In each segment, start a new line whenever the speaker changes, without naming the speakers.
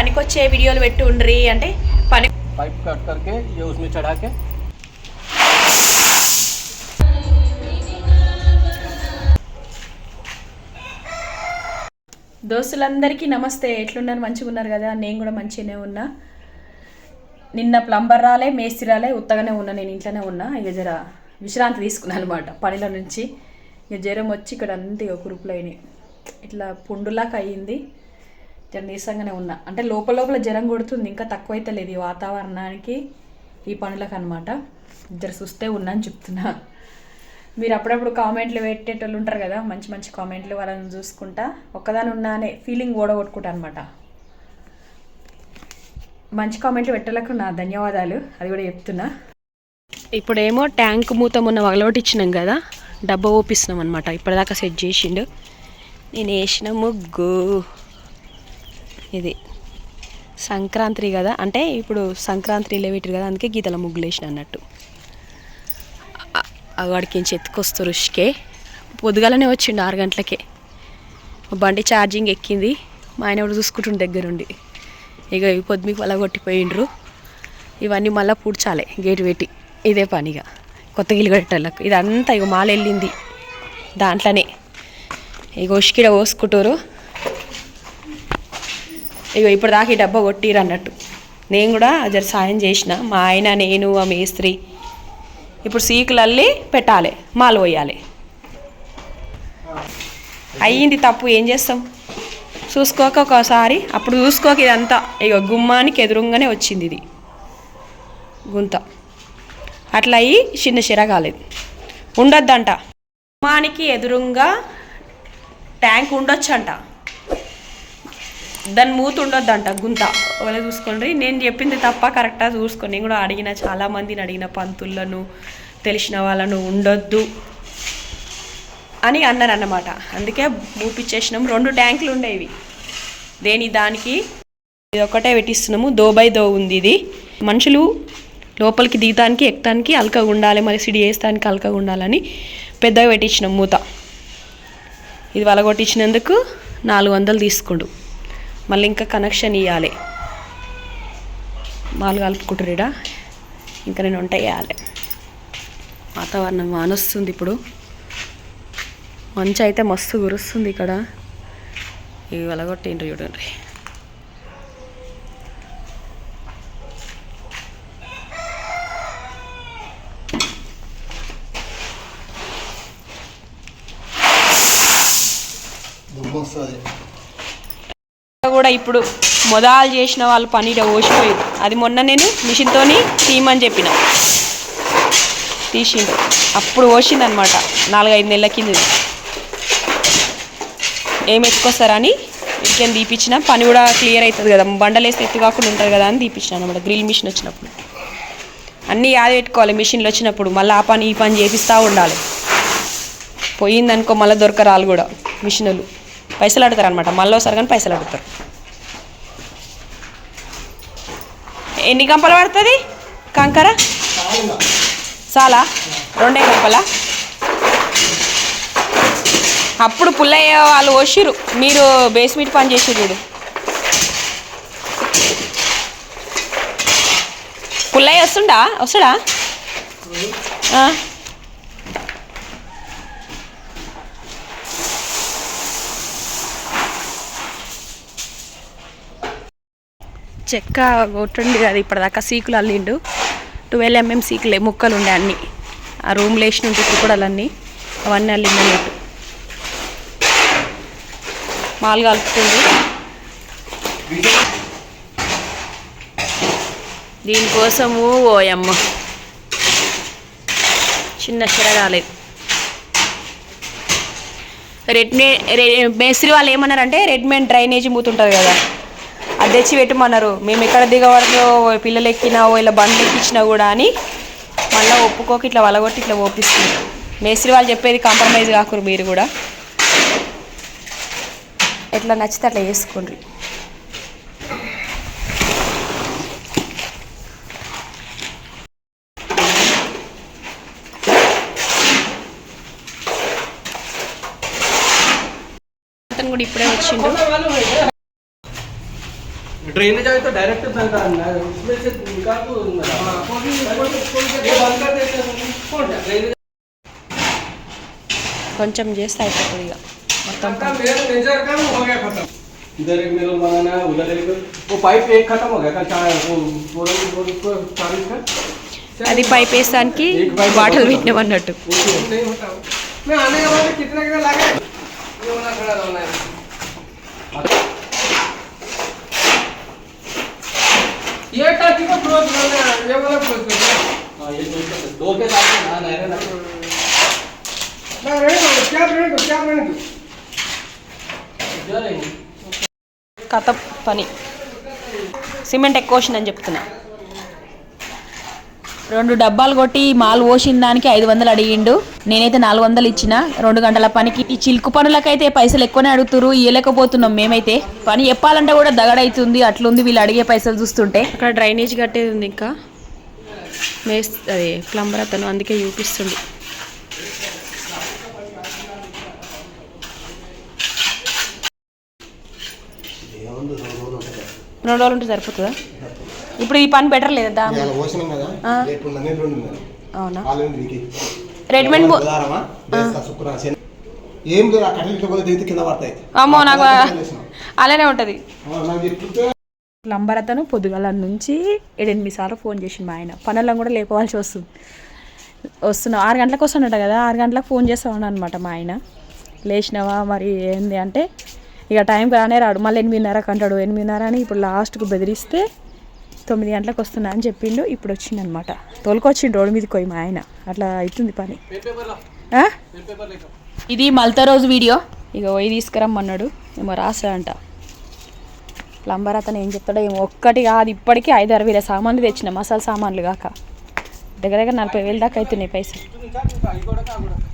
పనికొచ్చే వీడియోలు పెట్టి ఉండ్రి అంటే పని
पाइप कट करके ये उसमें चढ़ा के
దోస్తులందరికీ నమస్తే ఎట్లున్నారు మంచిగా ఉన్నారు కదా నేను కూడా మంచిగానే ఉన్నా నిన్న ప్లంబర్ రాలే మేస్త్రి రాలే ఉత్తగానే ఉన్నా నేను ఇంట్లోనే ఉన్నా ఇక జర విశ్రాంతి తీసుకున్నాను అనమాట పనిలో నుంచి ఇక జ్వరం వచ్చి ఇక్కడ అంతే ఒక గ్రూప్లో అయినాయి ఇట్లా పుండులాగా అయ్యింది జర నీరసంగానే ఉన్నా. అంటే లోపల లోపల జ్వరం కొడుతుంది ఇంకా తక్కువైతే లేదు ఈ వాతావరణానికి ఈ పనులకు అనమాట జర చూస్తే ఉన్నా అని చెప్తున్నా. మీరు అప్పుడప్పుడు కామెంట్లు పెట్టేటోళ్ళు ఉంటారు కదా మంచి మంచి కామెంట్లు వాళ్ళని చూసుకుంటా. ఒక్కదాని ఉన్నానే ఫీలింగ్ ఓడగొట్టుకుంటా అనమాట మంచి కామెంట్లు పెట్టలకు నా ధన్యవాదాలు. అది కూడా చెప్తున్నా. ఇప్పుడేమో ట్యాంక్ మూత మొన్న వగలగొట్టిచ్చినాం కదా డబ్బా ఓపిస్తున్నాం అనమాట ఇప్పటిదాకా సెట్ చేసిండు. నేను వేసిన ముగ్గు. ఇది. సంక్రాంతి కదా అంటే ఇప్పుడు సంక్రాంతి లేవిటర్ కదా అందుకే గీతల ముగ్గులు వేసిన అన్నట్టు. ఆ వాడికి ఏం ఎత్తుకొస్తారు రుషికే పొద్దుగాలనే వచ్చిండు ఆరు గంటలకే. బండి ఛార్జింగ్ ఎక్కింది మా ఆయన కూడా చూసుకుంటుండే దగ్గరుండి. ఇక ఈ పొద్దుమికి వల్ల కొట్టిపోయిండ్రు. ఇవన్నీ మళ్ళీ పూడ్చాలి గేటు పెట్టి. ఇదే పనిగా కొత్త గిల్లు కట్టేళ్ళకు ఇదంతా ఇక మాల వెళ్ళింది దాంట్లోనే. ఇక ఉషికిడ పోసుకుంటారు. ఇగో ఇప్పుడు దాకా ఈ డబ్బా కొట్టిరు అన్నట్టు నేను కూడా జర సాయం చేసిన. మా ఆయన నేను ఆ మేస్త్రి ఇప్పుడు సీకులు అల్లి పెట్టాలి మాలు పోయాలి. అయ్యింది తప్పు ఏం చేస్తాం? చూసుకోక ఒకసారి అప్పుడు చూసుకోక ఇదంతా. ఇక గుమ్మానికి ఎదురుగానే వచ్చింది ఇది. గుంత. అట్లా అయ్యి చిన్న చిర కాలేదు. ఉండొద్దంట. గుమ్మానికి ఎదురుగా ట్యాంక్ ఉండొచ్చంట. దాని మూత ఉండొద్దంట గుంత. ఒకవేళ చూసుకోండి. నేను చెప్పింది తప్ప కరెక్టా చూసుకోండి. నేను కూడా అడిగిన చాలా మందిని అడిగిన పంతులను తెలిసిన వాళ్ళను ఉండొద్దు అని అన్నారు అన్నమాట అందుకే మూపిచ్చేసినాం రెండు ట్యాంకులు ఉండేవి దేని దానికి? ఇది ఒక్కటే పెట్టిస్తున్నాము. దో బై దో ఉంది ఇది. మనుషులు లోపలికి దిగటానికి ఎక్కడానికి అలకగా ఉండాలి. మరి సిడి వేస్తానికి అలకగా ఉండాలని పెద్దగా పెట్టించినాం మూత. ఇది వలగొట్టించినందుకు నాలుగు వందలు తీసుకుండు. మళ్ళీ ఇంకా కనెక్షన్ ఇవ్వాలి మాలు కలుపుకుంటారు ఈడ ఇంకా నేను వంట వేయాలి వాతావరణం వానొస్తుంది ఇప్పుడు. మంచి అయితే మస్తు కురుస్తుంది ఇక్కడ. ఇవి వెలగొట్టిండ్రు చూడండి. కూడా ఇప్పుడు మొదలు చేసిన వాళ్ళు పని ఓసిపోయింది అది మొన్న నేను మిషన్తోని తీయమని చెప్పిన. తీసిండు. అప్పుడు ఓసింది అనమాట నాలుగైదు నెలల కింద ఏం ఎత్తుకొస్తారని ఇంకేం తీపిచ్చిన పని కూడా క్లియర్ అవుతుంది కదా. బండలు వేస్తే ఎత్తు కాకుండా ఉంటుంది కదా అని తీపించిన అనమాట గ్రిల్ మిషన్ వచ్చినప్పుడు. అన్నీ యాద పెట్టుకోవాలి. మిషన్లు వచ్చినప్పుడు మళ్ళీ ఆ పని ఈ పని చేపిస్తూ ఉండాలి. పోయిందనుకో మళ్ళీ దొరకరాలు కూడా మిషన్లు. పైసలు అడుగుతారు అనమాట మళ్ళీ ఒకసారి కానీ పైసలు అడుగుతారు. ఎన్ని గంపలు పడుతుంది? కంకర? చాలా. రెండే గంపల? అప్పుడు పుల్లయ్య వాళ్ళు వచ్చిర్రు మీరు బేస్మెంట్ పని చేసిర్రు చూడు. పుల్లయ్య వస్తుండా? వస్తాడా? చెక్క కొట్టండి కదా ఇప్పటిదాకా సీకులు అల్లిండు. ట్వెల్వ్ ఎంఎం సీకులే ముక్కలు ఉండే అన్నీ. ఆ రూమ్లో వేసిన ఉంటే అవన్నీ అల్లిండు అన్నట్టు. మాలు కలుపుతుంది దీనికోసము ఓయమ్మ చిన్న చిర కాలేదు రెడ్మే రె మేస్త్రి వాళ్ళు ఏమన్నారంటే రెడ్మేడ్ డ్రైనేజ్ మూతుంటుంది కదా. అది తెచ్చి పెట్టమన్నారు మేము ఎక్కడ దిగవరలో పిల్లలు ఎక్కినా ఇలా బండ్లు ఎక్కించినా కూడా అని మళ్ళీ ఒప్పుకోక ఇట్లా వలగొట్టి ఇట్లా ఓపిస్తుంది మేస్త్రి వాళ్ళు చెప్పేది కాంప్రమైజ్ కాకురు మీరు కూడా. ఎట్లా నచ్చితే అట్లా చేసుకోండి అతను కూడా ఇప్పుడే వచ్చిండు.
ड्रेनेज आए तो डायरेक्ट चलता है उसमें से निकाल तो ये बंद कर देते हैं ड्रेनेज
కొంచెం చేస్తే అయిపోతుంది ఇక మొత్తం
का मेरा मेजर काम हो गया खत्म
इधर एक मेरे बनाना है उधर एक वो पाइप एक खत्म हो गया था चार वो पूरा पूरा चालीस का
అది పైప్ వేసానికి బాటిల్ పెట్టినాం అన్నట్టు
नहीं होता वो। मैं आने के बाद कितने का लगा ये वाला खड़ा रहना है
दो के- दो के साथ में हाँ, नहीं, नहीं,
ना रहने दो क्या रहने दो क्या रहने दो
नहीं। इधर है।
కథ పని సిమెంట్ ఎక్కువ వచ్చిందని చెప్తున్నా రెండు డబ్బాలు కొట్టి మాల్ పోసిన దానికి ఐదు వందలు అడిగిండు నేనైతే నాలుగు వందలు ఇచ్చిన రెండు గంటల పనికి. ఈ చిలుకు పనులకైతే పైసలు ఎక్కువనే అడుగుతురు ఇవ్వలేకపోతున్నాం మేమైతే. పని చెప్పాలంటే కూడా దగడైతుంది అట్లుంది వీళ్ళు అడిగే పైసలు చూస్తుంటే. అక్కడ డ్రైనేజ్ కట్టేది ఉంది ఇంకా. మేస్ అదే ప్లంబర్ అతను అందుకే చూపిస్తుంది రెండు రోజులు ఉంటే సరిపోతుందా? ఇప్పుడు ఈ పని బెటర్ లేదా? అవునా? రెడీమేడ్ బు-
ఉదారమా బేస్తా శుక్రవారం శని ఏం లేదు ఆ కట్టెలు ఇట్లా పోతే దిగితే కింద పడతాయి.
అమ్మో నాకు. అలానే ఉంటుంది. ప్లంబర్ అతను పొద్దుగల నుంచి ఏడెనిమిది సార్లు ఫోన్ చేసిండు మా ఆయన. పనులను కూడా లేపవలసి వస్తుంది. వస్తున్నా ఆరు గంటలకు వస్తున్నట్ట కదా ఆరు గంటలకు ఫోన్ చేస్తా ఉన్నాను అనమాట మా ఆయన. లేచినావా మరి ఏంది అంటే ఇక టైంకి రానే రాడు. మళ్ళీ ఎనిమిదిన్నరకు అంటాడు. ఎనిమిదిన్నర అని ఇప్పుడు లాస్ట్కు బెదిరిస్తే తొమ్మిది గంటలకు వస్తున్నా అని చెప్పిండు ఇప్పుడు వచ్చిండనమాట తోలుకొచ్చిండు రోడ్డు మీదకి పోయి మా ఆయన అట్లా అవుతుంది పని ఆ? ఇది మల్తా రోజు వీడియో ఇక పోయి తీసుకురమ్మన్నాడు ఏమో రాసా అంట ప్లంబర్ అతను ఏం చెప్తాడో ఏమో ఒక్కటి కాదు ఇప్పటికీ ఐదు ఆరు వేల సామాన్లు తెచ్చిన మసాలా సామాన్లు కాక దగ్గర దగ్గర నలభై వేలు దాకా అవుతున్నాయి పైసలు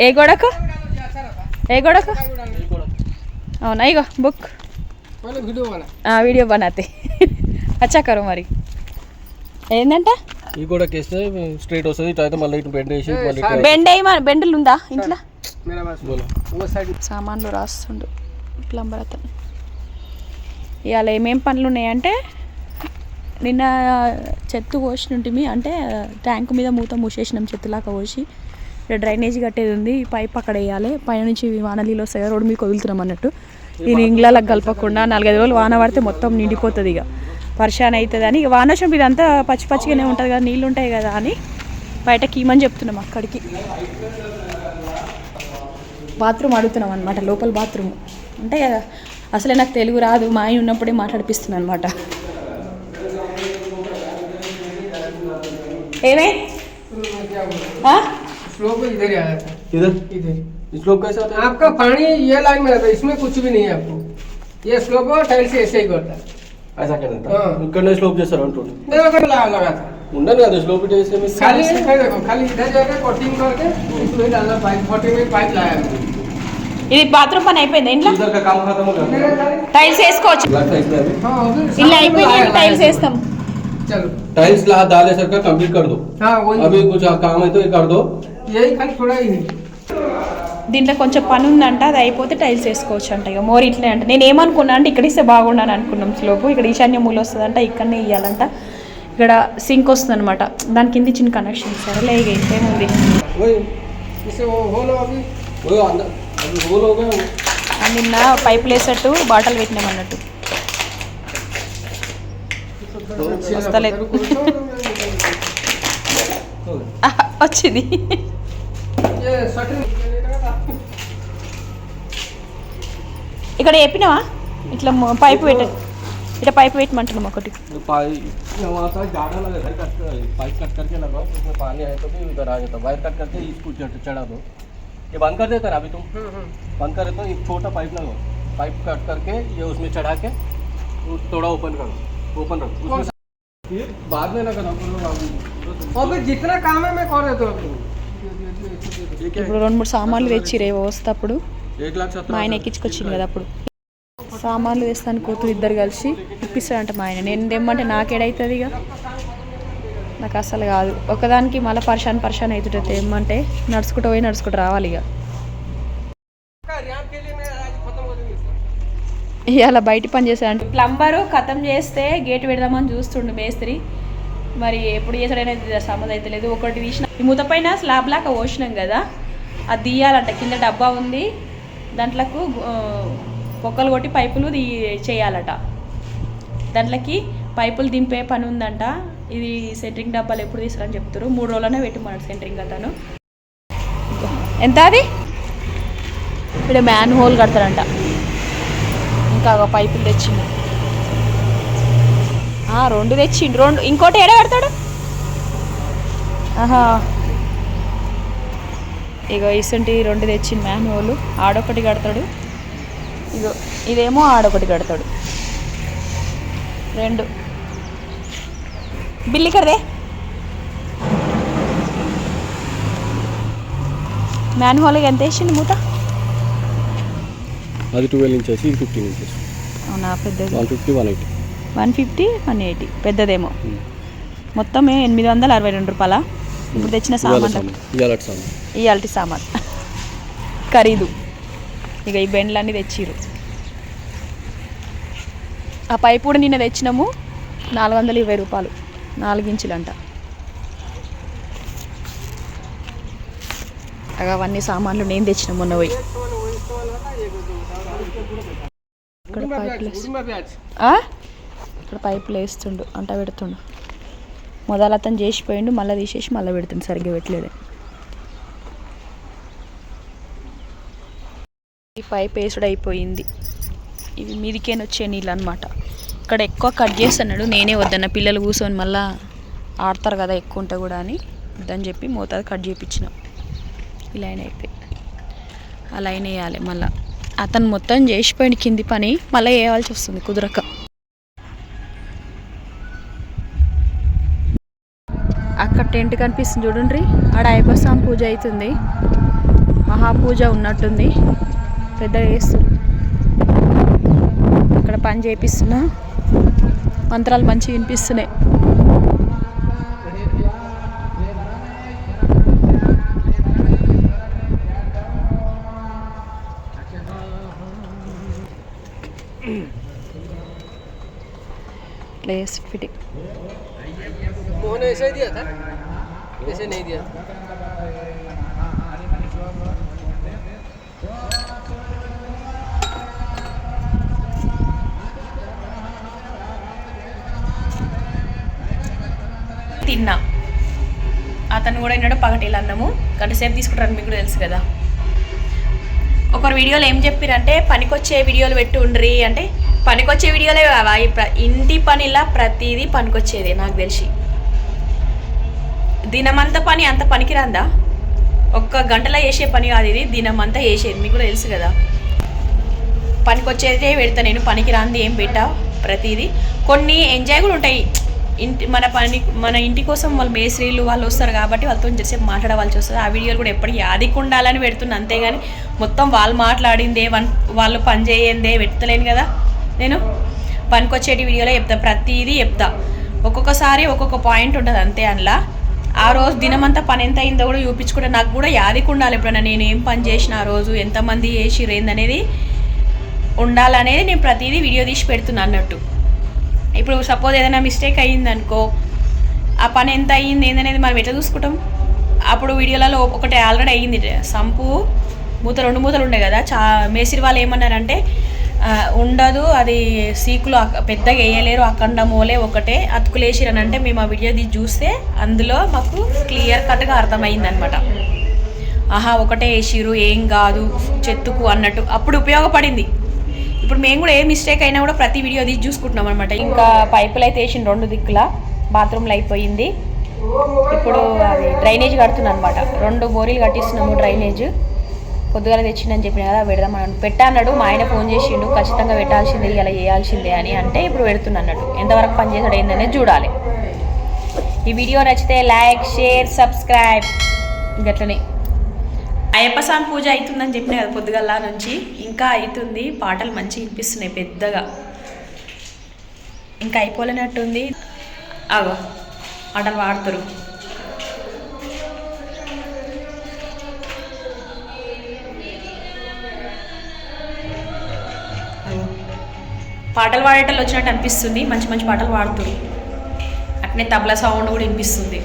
ఏ గోడకు ఏ గోడకు అవునా ఇగో బుక్
पहले वीडियो बना
వీడియో బనాతే అచ్చా కరు మరి ఏందంట
ఇది కూడా కేస్తే స్ట్రైట్ వస్తుంది మళ్ళీ ఇటు బెండ్ వేసి
బెండ్ వేయమని బెండ్లు ఉందా ఇంట్లో? సామాన్లు రాస్తుండు ప్లంబర్ అతను. ఇవాళ ఏమేం పనులు ఉన్నాయంటే నిన్న చెత్త పోసినుంటిమి అంటే ట్యాంక్ మీద మూత మూసేసినాం చెత్తలాగా పోసి ఇక్కడ డ్రైనేజ్ కట్టేది ఉంది పైప్ అక్కడ వేయాలి. పైన నుంచి వానలీలో వస్తాయి రోడ్డు మీకు వదులుతున్నాం అన్నట్టు. ఈ ఇంగ్లాలకు కలపకుండా నాలుగైదు రోజులు వాన పడితే మొత్తం నిండిపోతుంది ఇక. పరిశాన్ అవుతుంది అని ఇక వాన వచ్చినప్పుడు ఇదంతా పచ్చి పచ్చిగానే ఉంటుంది కదా నీళ్ళు ఉంటాయి కదా అని బయటకి ఇమ్మని చెప్తున్నాం అక్కడికి బాత్రూమ్ అడుగుతున్నాం అనమాట లోపల బాత్రూమ్ అంటే అసలే నాకు తెలుగు రాదు మా ఆయన ఉన్నప్పుడే మాట్లాడిపిస్తున్నాను అనమాట ఏమే ఆ?
स्लो को इधर ही आया था
इधर
इधर
इस लोग कैसे होता है
आपका पानी ये लाइन में रहता है इसमें कुछ भी नहीं है आपको ये स्लोप और टाइल से ऐसे ही करता है
ऐसा क्या रहता
हाँ।
है ఇక్కడ స్లోప్ చేస్తారు అంటుండే
देखो देखो लगा लगा था
ఉండదు కదా స్లోప్ చేస్తే మీరు
खाली है देखो खाली इधर जाकर कटिंग करके इसमें डालना पाइप फोर्टी में पाइप लाया है
ఇది బాత్రూమ్ పని అయిపోయింది ఇంట్లో
इधर का काम खत्म हो गया
मेरे खाली
టైల్స్ వేసుకోవచ్చు
लगता है इसमें अभी
हाँ अभी
ఇలా
सामने
అయిపోయింది
लगाया
టైల్స్
है।
వేస్తాం
चलो
टाइल्स ला डाले सर का कंप्लीट कर दो
हाँ वही
अभी कुछ काम है तो ये कर दो
यही खाली थोड़ा ही है
దీంట్లో కొంచెం పని ఉందంట అది అయిపోతే టైల్స్ వేసుకోవచ్చు అంట ఇక మోర్ ఇట్లే అంట. నేను ఏమనుకున్నా అంటే ఇక్కడ ఇస్తే బాగున్నాను అనుకున్నాం స్లోపు. ఇక్కడ ఈశాన్య మూల వస్తుందంట ఇక్కడనే ఇవ్వాలంట ఇక్కడ సింక్ వస్తుంది అనమాట దాని కింద చిన్న కనెక్షన్ సరే లేక ఇంకేముంది నిన్న పైపు లేసట్టు బాటలు పెట్టినాం అన్నట్టు. వస్తలేదు. వచ్చింది. ఇక్కడ చెప్పినావా ఇట్లా మొ- పైపు పెట్ట ఇట్లా పైపు పెట్టమంటున్నాం ఒకటి
पाइप वहाँ का ज़्यादा लगा है कट पाइप कट करके लगाओ तो उसमें पानी आए तो भी उधर आ जाता वायर कट करके इसको चढ़- चढ़ा दो ये बंद कर देता ना अभी तुम बंद कर देता एक छोटा पाइप लगाओ पाइप कट करके ये उसमें चढ़ा के वो थोड़ा ओपन करो ओपन रखो
कौन
उसमें फिर बाद में ना करना करो अभी
अभी जितना काम है मैं कर देता हूँ
ये क्या
ఇప్పుడు రెండు మూడు సామాన్లు తెచ్చిరే వస్తప్పుడు
है एक लाख
మా ఆయన ఎక్కించుకొచ్చింది కదా అప్పుడు. సామాన్లు తెస్తాను కూతురు ఇద్దరు కలిసి ఇప్పిస్తాడంట మా ఆయన. నేను తెమ్మంటే నాకేడైతుంది ఇక నాకు అసలు కాదు. ఒకదానికి మళ్ళీ పరిశాన్ పరిశాన్ అవుతుంటుంది ఏమంటే నడుచుకుంటూ పోయి నడుచుకుంటూ రావాలి ఇక ఇవాళ బయట పని చేశాడంటే. ప్లంబరు కథం చేస్తే గేట్ పెడదామని చూస్తుండు మేస్త్రి. మరి ఎప్పుడు చేసాడనేది సమజ్ అయితే లేదు ఒకటి తీసిన ఈ మూత పైన స్లాబ్ లాగా పోసినాం కదా. అది తీయాలంట. కింద డబ్బా ఉంది. దాంట్లకు ఆ, పొక్కలు కొట్టి పైపులు తీ చేయాలట. దాంట్లోకి పైపులు దింపే పని ఉందంట ఇది సెంట్రింగ్ డబ్బాలు ఎప్పుడు తీసుకురని చెప్తారు మూడు రోజులనే పెట్టమన్నాడు సెంట్రింగ్ అతను. ఎంత అది? ఇక్కడ మ్యాన్ హోల్ కడతారంట. ఇంకా పైపులు తెచ్చిండు. రెండు తెచ్చిండు. రెండు ఇంకోటి ఏడ కడతాడు ఆహా. ఇగో ఇసుంటి రెండు తెచ్చిండు మ్యాన్ హోల్ ఆడొకటి కడతాడు. ఇగో ఇదేమో ఆడొకటి కడతాడు. రెండు. బిల్లు ఇక్కడదే మ్యాన్ హోల్కి ఎంత వేసిండు మూత?
అది ట్వెల్వ్ ఇంచెస్ ఇది ఫిఫ్టీన్ ఇంచెస్.
అవునా పెద్దది.
One fifty one eighty
one fifty one eighty పెద్దదేమో. మొత్తం ఎనిమిది వందల అరవై రెండు రూపాయల? ఇప్పుడు తెచ్చిన
సామాన్. ఇవాళ సామాన్.
ఖరీదు. ఇక ఈ బెండ్లన్నీ తెచ్చిర్రు. ఆ పైపు కూడా నిన్న తెచ్చినాము. నాలుగు వందల ఇరవై రూపాయలు. నాలుగు ఇంచులంట. అగ అవన్నీ సామాన్లు నేను తెచ్చిన మొన్న పోయి. ఇక్కడ పైపులు? ఇక్కడ పైపులు వేస్తుండు అంట పెడుతుండు. మొదలు అతను చేసిపోయిండు మళ్ళీ తీసేసి మళ్ళీ పెడుతుండు సరిగ్గా పెట్టలేదు. ఈ పైప్ వేసుడు అయిపోయింది. ఇవి మీదికేని వచ్చే నీళ్ళు అనమాట ఇక్కడ ఎక్కువ కట్ చేస్తున్నాడు నేనే వద్దన్న. పిల్లలు కూర్చొని మళ్ళా ఆడతారు కదా ఎక్కువ ఉంటే కూడా అని వద్దని చెప్పి మోతాదు కట్ చేయించిన ఈ లైన్ అయితే ఆ లైన్ వేయాలి మళ్ళీ. అతను మొత్తం చేసిపోయిన కింది పని మళ్ళీ వేయవలసి వస్తుంది కుదరక. టెంట్ కనిపిస్తుంది చూడండి. ఆడ అయ్యప్ప స్వామి పూజ అవుతుంది. మహాపూజ ఉన్నట్టుంది. పెద్ద వేస్తు అక్కడ పని చేపిస్తున్నా. మంత్రాలు మంచిగా వినిపిస్తున్నాయి. ప్లేస్ ఫిటింగ్
मोहन ने ऐसे ही दिया था ऐसे नहीं दिया था
తిన్నా అతను కూడా విన్నాడు పగటిల్ అన్నము గంట సేపు తీసుకుంటారు మీకు కూడా తెలుసు కదా ఒకరు వీడియోలో ఏం చెప్పారంటే పనికొచ్చే వీడియోలు పెట్టి ఉండ్రి అంటే పనికొచ్చే వీడియోలే కావా ఈ ప్ర- ఇంటి పనిలా ప్రతిదీ పనికొచ్చేది నాకు తెలిసి దినమంతా పని అంత పనికిరాందా? ఒక్క గంటలో వేసే పని కాదు ఇది దినమంతా వేసేది మీకు కూడా తెలుసు కదా. పనికొచ్చేదే పెడతా నేను పనికి రాంది ఏం పెట్టా ప్రతిదీ. కొన్ని ఎంజాయ్ కూడా ఉంటాయి. ఇంటి మన పని మన ఇంటి కోసం వాళ్ళు మేస్త్రీలు వాళ్ళు వస్తారు కాబట్టి వాళ్ళతో చెప్పి మాట్లాడవలసి వస్తుంది. ఆ వీడియోలు కూడా ఎప్పటికీ యాదికి ఉండాలని పెడుతున్నా. అంతేగాని మొత్తం వాళ్ళు మాట్లాడిందే వన్ వాళ్ళు పని చేయందే పెడతలేను కదా నేను. పనికొచ్చేటి వీడియోలో చెప్తా. ప్రతిదీ చెప్తా. ఒక్కొక్కసారి ఒక్కొక్క పాయింట్ ఉంటుంది అంతే అందులో ఆ రోజు దినమంతా పని ఎంత అయిందో కూడా చూపించుకుంటే నాకు కూడా యాదికి ఉండాలి ఎప్పుడైనా. నేను ఏం పని చేసిన ఆ రోజు ఎంతమంది చేసిర్రు ఏందనేది ఉండాలనేది నేను ప్రతిదీ వీడియో తీసి పెడుతున్నా అన్నట్టు. ఇప్పుడు సపోజ్ ఏదైనా మిస్టేక్ అయ్యిందనుకో ఆ పని ఎంత అయ్యింది ఏందనేది మనం ఎట్లా చూసుకుంటాం? అప్పుడు వీడియోలలో ఒకటి ఆల్రెడీ అయ్యింది. సంపు మూత రెండు మూతలు ఉండే కదా చా మేసిరి వాళ్ళు ఏమన్నారంటే ఉండదు. అది సీకులు పెద్దగా వేయలేరు. అఖండమోలే ఒకటే. అతుకులేసిరని అంటే మేము ఆ వీడియో తీసి చూస్తే అందులో మాకు క్లియర్ కట్గా అర్థమైంది అనమాట ఆహా ఒకటే వేసిరు. ఏం కాదు. చెత్తుకు అన్నట్టు. అప్పుడు ఉపయోగపడింది. ఇప్పుడు మేము కూడా ఏ మిస్టేక్ అయినా కూడా ప్రతి వీడియో తీసి చూసుకుంటున్నాం అనమాట ఇంకా పైపులు అయితే వేసిన రెండు దిక్కుల. బాత్రూమ్లో అయిపోయింది. ఇప్పుడు అది డ్రైనేజ్ కడుతున్నాను అనమాట. రెండు బోరీలు కట్టిస్తున్నాము డ్రైనేజ్. పొద్దుగాల తెచ్చిందని చెప్పిన కదా పెడదాం అని పెట్టా అన్నాడు. మా ఆయన ఫోన్ చేసిండు ఖచ్చితంగా పెట్టాల్సిందే ఇలా చేయాల్సిందే అని అంటే ఇప్పుడు పెడుతున్నా అన్నట్టు ఎంతవరకు పనిచేసాడు ఏందనేది చూడాలి. ఈ వీడియో నచ్చితే లైక్ షేర్ సబ్స్క్రైబ్. గట్లనే. అయ్యప్ప స్వామి పూజ అవుతుందని చెప్పిన కదా పొద్దుగల్లా నుంచి. ఇంకా అవుతుంది. పాటలు మంచిగా వినిపిస్తున్నాయి పెద్దగా. ఇంకా అయిపోలేనట్టుంది. అగో పాటలు పాడుతారు పాటలు పాడేటోళ్ళు వచ్చినట్టు అనిపిస్తుంది. మంచి మంచి పాటలు పాడుతుంది అట్నే తబలా సౌండ్ కూడా వినిపిస్తుంది.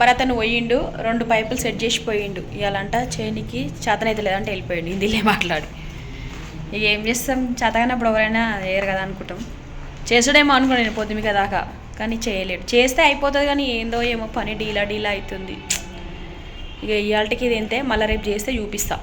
భరతను పోయిండు రెండు పైపులు సెట్ చేసి పోయిండు. ఇవాళంట చేనికి చేతనైతే లేదంటే వెళ్ళిపోయిండు. హిందీలే మాట్లాడి? ఇక ఏం చేస్తాం? చేతగానప్పుడు ఎవరైనా వేయరు కదా అనుకుంటాం. చేసుడేమో అనుకున్నాను నేను పొద్దుమిక దాకా కానీ చేయలేడు. చేస్తే అయిపోతుంది కానీ ఏందో ఏమో పని డీలా డీలా అవుతుంది ఇక ఇవాళకి ఇది ఎంతే మళ్ళీ రేపు చేస్తే చూపిస్తా.